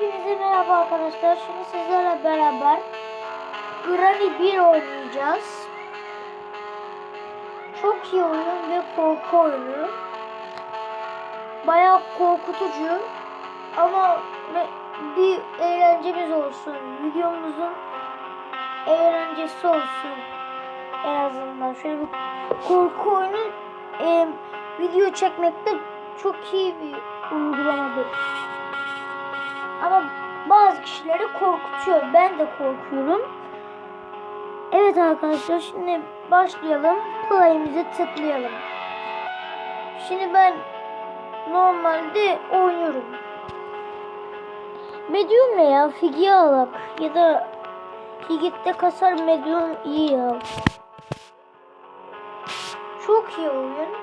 Hepinize merhaba arkadaşlar. Şimdi sizlerle beraber Granny 1 oynayacağız. Çok iyi oyun ve korku oyunu. Bayağı korkutucu ama bir eğlencemiz olsun. Videomuzun eğlencesi olsun. En azından şöyle bir korku oyunu e, video çekmekte çok iyi bir uygulamadır. Ama bazı kişileri korkutuyor. Ben de korkuyorum. Evet arkadaşlar şimdi başlayalım. Play'imize tıklayalım. Şimdi ben normalde oynuyorum. Medium ne ya? Figi alak ya da Figit'te kasar medium iyi ya. Çok iyi oyun.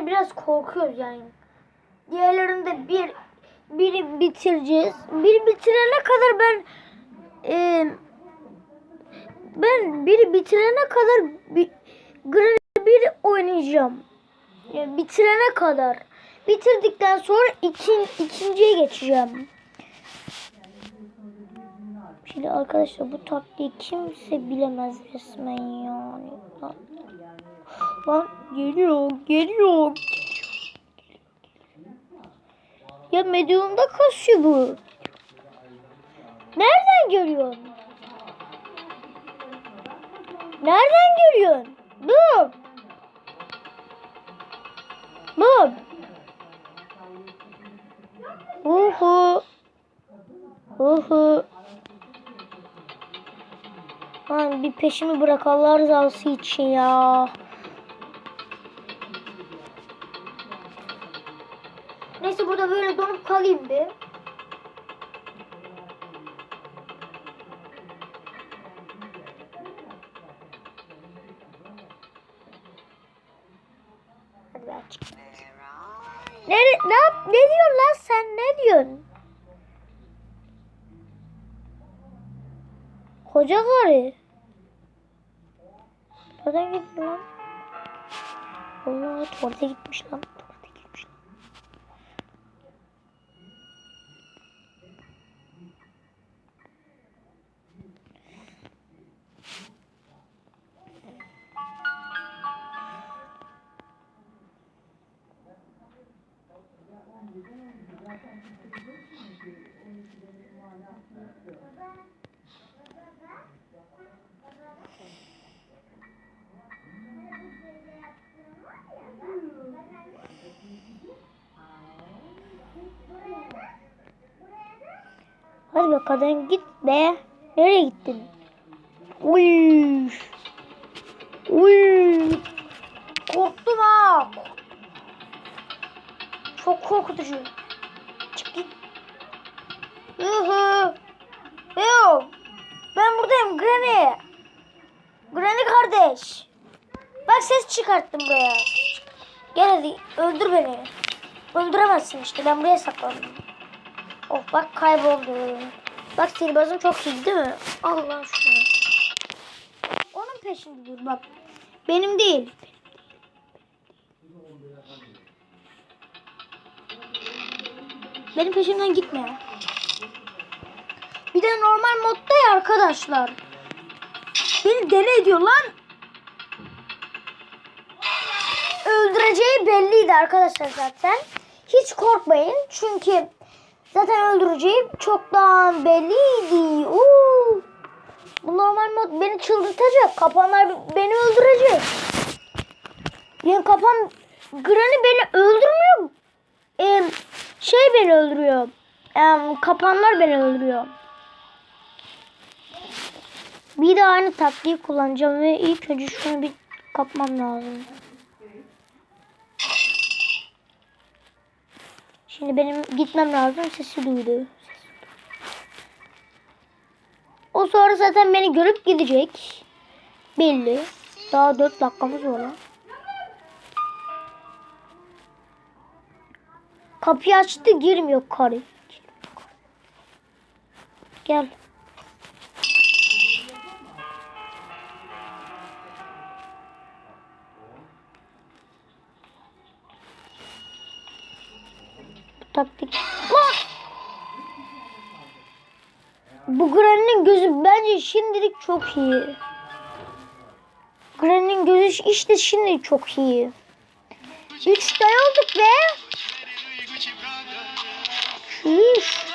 Yani biraz korkuyoruz yani. Diğerlerinde bir biri bitireceğiz. Bir bitirene kadar ben e, ben biri bitirene kadar bir, bir oynayacağım. Yani bitirene kadar. Bitirdikten sonra ikin, ikinciye geçeceğim. Şimdi arkadaşlar bu taktiği kimse bilemez resmen yani. Lan geliyor, geliyor. Ya medyumda kasıyor bu. Nereden görüyorsun? Nereden görüyorsun? Dur. Dur. Uhu. Uhu. Lan bir peşimi bırak Allah rızası için ya. Neyse burada böyle donup kalayım bir. Hadi. Ne, ne, ne diyorsun lan sen ne diyorsun? Koca karı. Nereden gitti lan? Allah tuvalete gitmiş lan. Hadi be kadın git be. Nereye gittin? Uy. Uy. Korktum ha. Çok korkutucu. Çık git. Yuhu. Yo. Ben buradayım Granny. Granny kardeş. Bak ses çıkarttım buraya. Gel hadi öldür beni. Öldüremezsin işte ben buraya saklandım. Of bak kayboldu. Bak sihirbazım çok iyi değil mi? Allah şunu. Onun peşinde dur bak. Benim değil. Benim peşimden gitme. Bir de normal modda ya arkadaşlar. Beni deli ediyor lan. Öldüreceği belliydi arkadaşlar zaten. Hiç korkmayın çünkü Zaten öldüreceğim çoktan belliydi. Oo. Bu normal mod beni çıldırtacak. Kapanlar beni öldürecek. Yani kapan Granny beni öldürmüyor. Ee, şey beni öldürüyor. Ee, kapanlar beni öldürüyor. Bir de aynı taktiği kullanacağım ve ilk önce şunu bir kapmam lazım. Şimdi benim gitmem lazım. Sesi duydu. O sonra zaten beni görüp gidecek. Belli. Daha 4 dakikamız var. Kapıyı açtı girmiyor karı. Gel. Bu Granny'nin gözü bence şimdilik çok iyi. Granny'nin gözü işte şimdi çok iyi. Üç day olduk be. Üf.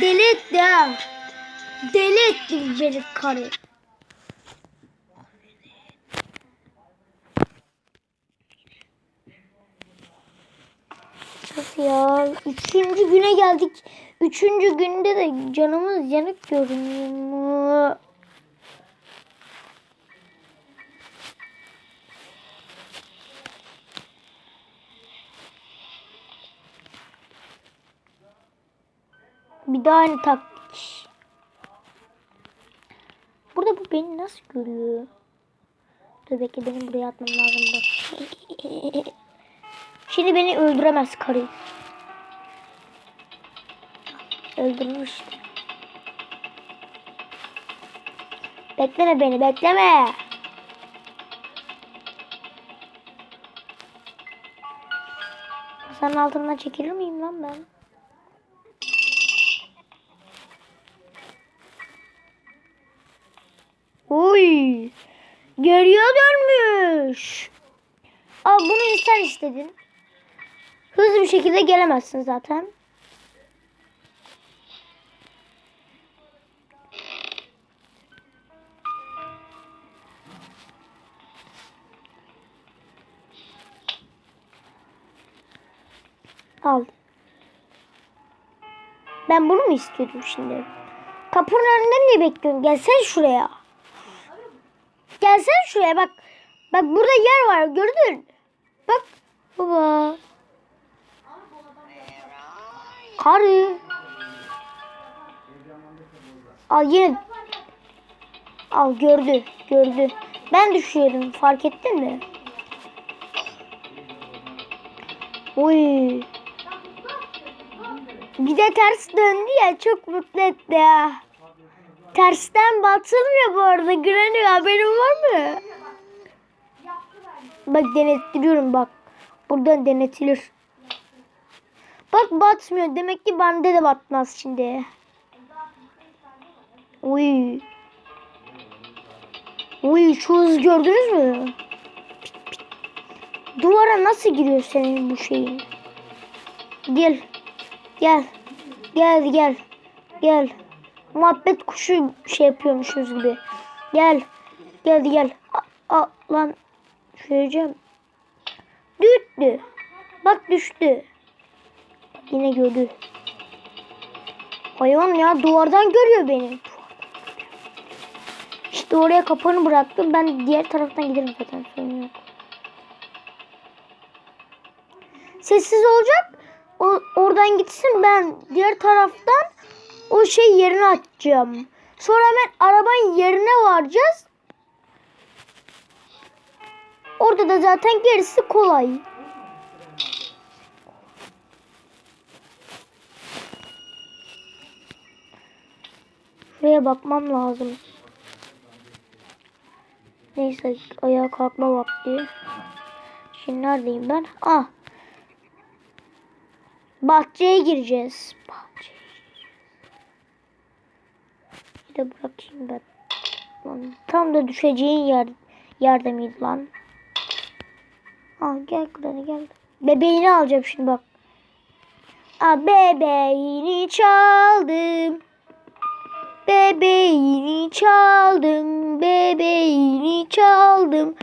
Deli etti ha. Deli etti beni karı. Nasıl ya? Üçüncü güne geldik. Üçüncü günde de canımız yanık görünüyor mu? Bir daha aynı taktik. Burada bu beni nasıl görüyor? Dur bekle benim buraya atmam lazım. Şimdi beni öldüremez karı. Öldürür işte. Bekleme beni bekleme. Masanın altından çekilir miyim lan ben? Uy. Geriye dönmüş. Aa bunu sen istedin. Hızlı bir şekilde gelemezsin zaten. Al. Ben bunu mu istiyordum şimdi? Kapının önünde niye bekliyorsun? Gelsene şuraya. Gelsene şuraya bak. Bak burada yer var gördün. Bak. Baba. Karı. Al yine. Al gördü. Gördü. Ben düşüyorum. Fark ettin mi? Uy. Bir de ters döndü ya çok mutlu etti ya. Tersten batılmıyor bu arada. Granny haberin var mı? Bak denettiriyorum bak. Buradan denetilir. Bak batmıyor. Demek ki bende de batmaz şimdi. Uy. Uy şu hız gördünüz mü? Duvara nasıl giriyor senin bu şeyin? Gel. Gel. Gel gel. Gel. Muhabbet kuşu şey yapıyormuşuz gibi. Gel. Geldi gel. A, a, lan. Söyleyeceğim. Düştü. Bak düştü. Yine gördü. Hayvan ya duvardan görüyor beni. İşte oraya kapağını bıraktım. Ben diğer taraftan giderim zaten. Sorun yok. Sessiz olacak. O, oradan gitsin ben diğer taraftan o şey yerini açacağım. Sonra hemen arabanın yerine varacağız. Orada da zaten gerisi kolay. Şuraya bakmam lazım. Neyse ayağa kalkma vakti. Şimdi neredeyim ben? Ah. Bahçeye gireceğiz. Bahçeye. Bir de bırakayım ben. Lan, tam da düşeceğin yer yerde miydi lan? Al gel Granny gel. Bebeğini alacağım şimdi bak. Aa, bebeğini çaldım. Bebeğini çaldım. Bebeğini çaldım.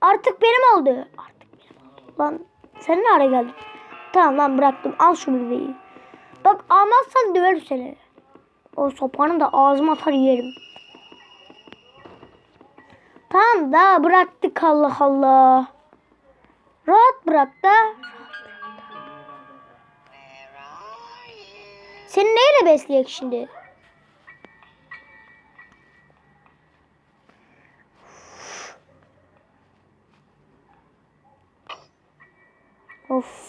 Artık benim oldu. Artık benim oldu. Lan sen ne ara geldin? Tamam lan bıraktım. Al şu bebeği. Bak almazsan döverim seni. O sopanı da ağzıma atar yerim. Tamam da bıraktık Allah Allah. Rahat bırak da. Seni neyle besleyecek şimdi? Of.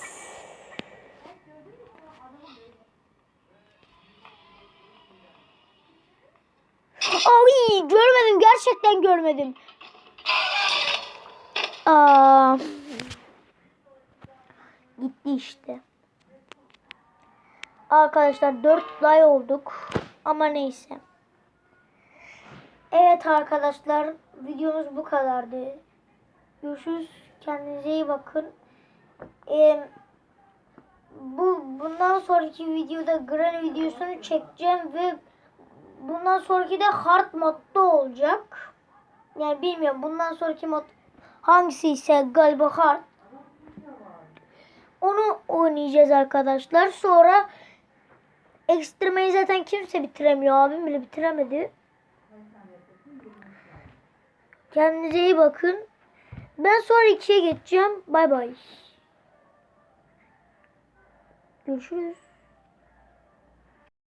Ay görmedim gerçekten görmedim. Aa, gitti işte. Arkadaşlar 4 like olduk. Ama neyse. Evet arkadaşlar videomuz bu kadardı. Görüşürüz. Kendinize iyi bakın. Ee, bu bundan sonraki videoda Granny videosunu çekeceğim ve bundan sonraki de hard modda olacak. Yani bilmiyorum bundan sonraki mod hangisi ise galiba hard. Onu oynayacağız arkadaşlar. Sonra ekstremayı zaten kimse bitiremiyor. Abim bile bitiremedi. Kendinize iyi bakın. Ben sonra ikiye geçeceğim. Bay bay. Görüşürüz.